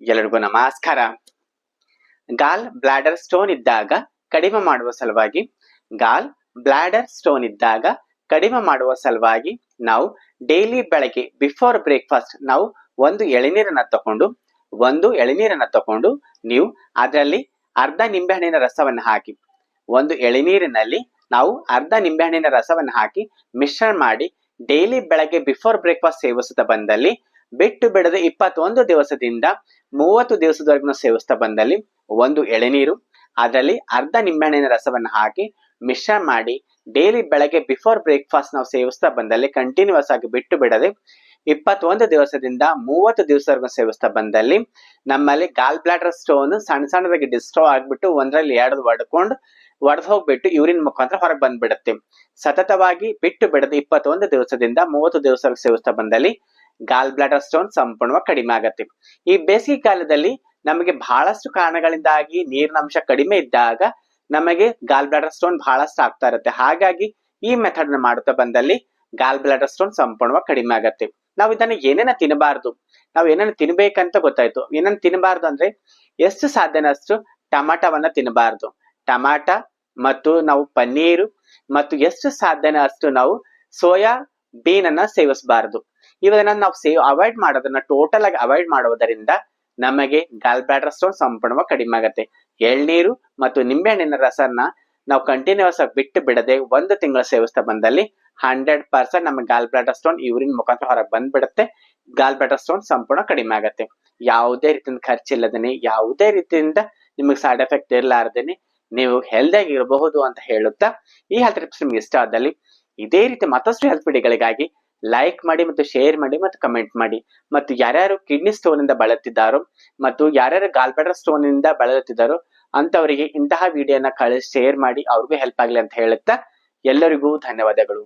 ಎಲ್ಲರಿಗೂ ನಮಸ್ಕಾರ. ಗಾಲ್ bladder stone ಇದ್ದಾಗ ಕಡಿಮೆ ಮಾಡುವ ಸಲುವಾಗಿ, ಗಾಲ್ ಬ್ಲಾಡರ್ ಸ್ಟೋನ್ ಇದ್ದಾಗ ಕಡಿಮೆ ಮಾಡುವ ಸಲುವಾಗಿ ನಾವು ಡೈಲಿ ಬೆಳಗ್ಗೆ ಬಿಫೋರ್ ಬ್ರೇಕ್ಫಾಸ್ಟ್ ನಾವು ಒಂದು ಎಳೆನೀರನ್ನ ತಕೊಂಡು ಒಂದು ಎಳೆನೀರನ್ನ ತಕೊಂಡು ನೀವು ಅದರಲ್ಲಿ ಅರ್ಧ ನಿಂಬೆಹಣ್ಣಿನ ರಸವನ್ನು ಹಾಕಿ, ಒಂದು ಎಳೆನೀರಿನಲ್ಲಿ ನಾವು ಅರ್ಧ ನಿಂಬೆಹಣ್ಣಿನ ರಸವನ್ನು ಹಾಕಿ ಮಿಶ್ರಣ ಮಾಡಿ ಡೈಲಿ ಬೆಳಗ್ಗೆ ಬಿಫೋರ್ ಬ್ರೇಕ್ಫಾಸ್ಟ್ ಸೇವಿಸುತ್ತಾ ಬಂದಲ್ಲಿ ಬಿಟ್ಟು ಬಿಡದೆ ಇಪ್ಪತ್ತೊಂದು ದಿವಸದಿಂದ ಮೂವತ್ತು ದಿವಸದವರೆಗೂ ಸೇವಿಸ್ತಾ ಬಂದಲ್ಲಿ ಒಂದು ಎಳೆನೀರು, ಅದರಲ್ಲಿ ಅರ್ಧ ನಿಂಬೆಹಣ್ಣಿನ ರಸವನ್ನು ಹಾಕಿ ಮಿಶ್ರ ಮಾಡಿ ಡೈಲಿ ಬೆಳಗ್ಗೆ ಬಿಫೋರ್ ಬ್ರೇಕ್ಫಾಸ್ಟ್ ನಾವು ಸೇವಿಸ್ತಾ ಬಂದಲ್ಲಿ ಕಂಟಿನ್ಯೂಸ್ ಆಗಿ ಬಿಟ್ಟು ಬಿಡದೆ ಇಪ್ಪತ್ತೊಂದು ದಿವಸದಿಂದ ಮೂವತ್ತು ದಿವಸವರೆಗೂ ಸೇವಿಸ್ತಾ ಬಂದಲ್ಲಿ ನಮ್ಮಲ್ಲಿ ಗಾಲ್ ಬ್ಲಾಡರ್ ಸ್ಟೋನ್ ಸಣ್ಣ ಸಣ್ಣದಾಗಿ ಡಿಸ್ಟ್ರೋ ಆಗ್ಬಿಟ್ಟು ಒಂದರಲ್ಲಿ ಎರಡು ಒಡ್ಕೊಂಡು ಒಡೆದು ಹೋಗ್ಬಿಟ್ಟು ಯೂರಿನ್ ಮುಖಾಂತರ ಹೊರಗೆ ಬಂದ್ಬಿಡುತ್ತೆ. ಸತತವಾಗಿ ಬಿಟ್ಟು ಬಿಡದೆ ಇಪ್ಪತ್ತೊಂದು ದಿವಸದಿಂದ ಮೂವತ್ತು ದಿವಸ ಸೇವಿಸ್ತಾ ಬಂದಲ್ಲಿ ಗಾಲ್ ಬ್ಲಾಡರ್ ಸ್ಟೋನ್ ಸಂಪೂರ್ಣವಾಗಿ ಕಡಿಮೆ ಆಗತ್ತೆ. ಈ ಬೇಸಿಗೆ ಕಾಲದಲ್ಲಿ ನಮಗೆ ಬಹಳಷ್ಟು ಕಾರಣಗಳಿಂದಾಗಿ ನೀರಿನ ಅಂಶ ಕಡಿಮೆ ಇದ್ದಾಗ ನಮಗೆ ಗಾಲ್ ಬ್ಲಾಡರ್ ಸ್ಟೋನ್ ಬಹಳಷ್ಟು ಆಗ್ತಾ ಇರುತ್ತೆ. ಹಾಗಾಗಿ ಈ ಮೆಥಡ್ನ ಮಾಡುತ್ತಾ ಬಂದಲ್ಲಿ ಗಾಲ್ ಬ್ಲಾಡರ್ ಸ್ಟೋನ್ ಸಂಪೂರ್ಣವಾಗಿ ಕಡಿಮೆ ಆಗತ್ತೆ. ನಾವು ಇದನ್ನ ಏನೇನ ತಿನ್ನಬಾರ್ದು? ನಾವು ಏನೇನು ತಿನ್ಬೇಕಂತ ಗೊತ್ತಾಯ್ತು. ಏನನ್ನ ತಿನ್ನಬಾರ್ದು ಅಂದ್ರೆ ಎಷ್ಟು ಸಾಧ್ಯನ ಅಷ್ಟು ಟಮಾಟವನ್ನ ತಿನ್ನಬಾರ್ದು. ಟಮಾಟ ಮತ್ತು ನಾವು ಪನ್ನೀರು ಮತ್ತು ಎಷ್ಟು ಸಾಧ್ಯನ ಅಷ್ಟು ನಾವು ಸೋಯಾ ಬೀನ್ ಅನ್ನ ಸೇವಿಸಬಾರದು. ಇವನ್ನ ನಾವು ಸೇವ್ ಅವಾಯ್ಡ್ ಮಾಡೋದನ್ನ ಟೋಟಲ್ ಆಗಿ ಅವಾಯ್ಡ್ ಮಾಡುವುದರಿಂದ ನಮಗೆ ಗಾಲ್ ಬ್ಲಾಡರ್ ಸ್ಟೋನ್ ಸಂಪೂರ್ಣವಾಗಿ ಕಡಿಮೆ ಆಗುತ್ತೆ. ಎಳ್ನೀರು ಮತ್ತು ನಿಂಬೆಹಣ್ಣಿನ ರಸನ್ನ ನಾವು ಕಂಟಿನ್ಯೂಸ್ ಆಗಿ ಬಿಟ್ಟು ಬಿಡದೆ ಒಂದು ತಿಂಗಳ ಸೇವಿಸ್ತಾ ಬಂದಲ್ಲಿ ಹಂಡ್ರೆಡ್ ಪರ್ಸೆಂಟ್ ನಮ್ಮ ಗಾಲ್ ಬ್ಲಾಡರ್ ಸ್ಟೋನ್ ಯೂರಿನ್ ಮುಖಾಂತರ ಹೊರಗೆ ಬಂದ್ಬಿಡುತ್ತೆ. ಗಾಲ್ ಬ್ಲಾಡರ್ ಸ್ಟೋನ್ ಸಂಪೂರ್ಣ ಕಡಿಮೆ ಆಗತ್ತೆ. ಯಾವುದೇ ರೀತಿಯಿಂದ ಖರ್ಚಿಲ್ಲದೇನೆ ಯಾವುದೇ ರೀತಿಯಿಂದ ನಿಮಗೆ ಸೈಡ್ ಎಫೆಕ್ಟ್ ಇರಲಾರ್ದೇನೆ ನೀವು ಹೆಲ್ದಿಯಾಗಿ ಇರಬಹುದು ಅಂತ ಹೇಳುತ್ತಾ ಈ ಹೆಲ್ತ್ ಟಿಪ್ಸ್ ನಿಮ್ಗೆ ಇಷ್ಟ ಆದಲ್ಲಿ ಇದೇ ರೀತಿ ಮತ್ತಷ್ಟು ಹೆಲ್ತ್ ವಿಡಿಯೋಗಳಿಗಾಗಿ ಲೈಕ್ ಮಾಡಿ ಮತ್ತು ಶೇರ್ ಮಾಡಿ ಮತ್ತು ಕಮೆಂಟ್ ಮಾಡಿ. ಮತ್ತು ಯಾರ್ಯಾರು ಕಿಡ್ನಿ ಸ್ಟೋನ್ ಇಂದ ಬಳಲುತ್ತಿದ್ದಾರೋ ಮತ್ತು ಯಾರ್ಯಾರು ಗಾಲ್ಬ್ಲಾಡರ್ ಸ್ಟೋನ್ ಇಂದ ಬಳಲುತ್ತಿದ್ದಾರೋ ಅಂತವರಿಗೆ ಇಂತಹ ವಿಡಿಯೋನ ಕಳಿಸಿ ಶೇರ್ ಮಾಡಿ, ಅವ್ರಿಗೂ ಹೆಲ್ಪ್ ಆಗಲಿ ಅಂತ ಹೇಳುತ್ತಾ ಎಲ್ಲರಿಗೂ ಧನ್ಯವಾದಗಳು.